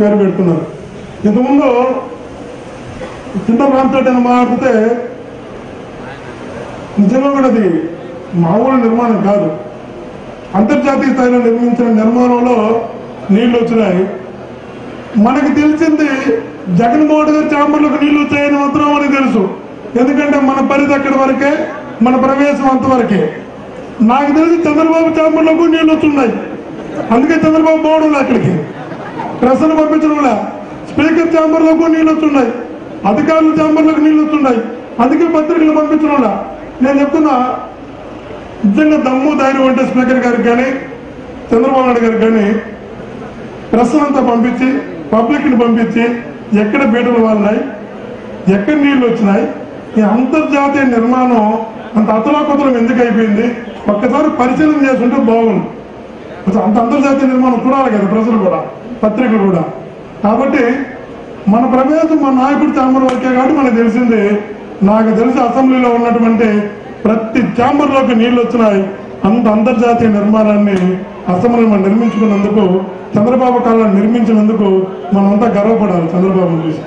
పేరు పెడుతున్నారు. ఇంతకుముందు చింత రామతోటి మాట్లాడితే నిజంగా కూడా అది మామూలు నిర్మాణం కాదు. అంతర్జాతీయ స్థాయిలో నిర్మించిన నిర్మాణంలో నీళ్ళు వచ్చినాయి. మనకి తెలిసింది జగన్మోహన్ గారి ఛాంబర్లకు నీళ్ళు వచ్చాయని మాత్రం మనకు తెలుసు. ఎందుకంటే మన పరిధి అక్కడి వరకే మన ప్రవేశం అంతవరకే. నాకు తెలిసి చంద్రబాబు ఛాంబర్లకు నీళ్ళు వచ్చున్నాయి అందుకే చంద్రబాబు పోవడం అక్కడికి. ప్రశ్నలు పంపించడం లే స్పీకర్ ఛాంబర్లకు నీళ్ళు వస్తున్నాయి. అధికారుల ఛాంబర్లకు నీళ్ళు వస్తున్నాయి. అందుకే పత్రికలు పంపించడంలా నేను చెప్తున్నా నిజంగా దమ్ము ధైర్యం అంటే స్పీకర్ గారికి కానీ చంద్రబాబు నాయుడు గారికి కానీ ప్రశ్నంతా పంపించి పబ్లిక్ని పంపించి ఎక్కడ బీటలు వాళ్ళాయి ఎక్కడ నీళ్ళు వచ్చినాయి ఈ అంతర్జాతీయ నిర్మాణం అంత అతలాకుతలం ఎందుకు అయిపోయింది? ఒక్కసారి పరిశీలన చేసుకుంటే బాగుంది అంత అంతర్జాతీయ నిర్మాణం చూడాలి కదా ప్రజలు కూడా పత్రికలు కూడా. కాబట్టి మన ప్రవేశం మన నాయకుడు ఛాంబర్ వరకే కాబట్టి మనకు తెలిసింది నాకు తెలిసి అసెంబ్లీలో ఉన్నటువంటి ప్రతి ఛాంబర్లోకి నీళ్ళు వచ్చినాయి. అంత అంతర్జాతీయ నిర్మాణాన్ని అసెంబ్లీ మనం నిర్మించుకున్నందుకు చంద్రబాబు కాలం నిర్మించినందుకు మనమంతా గర్వపడాలి చంద్రబాబు చూసి.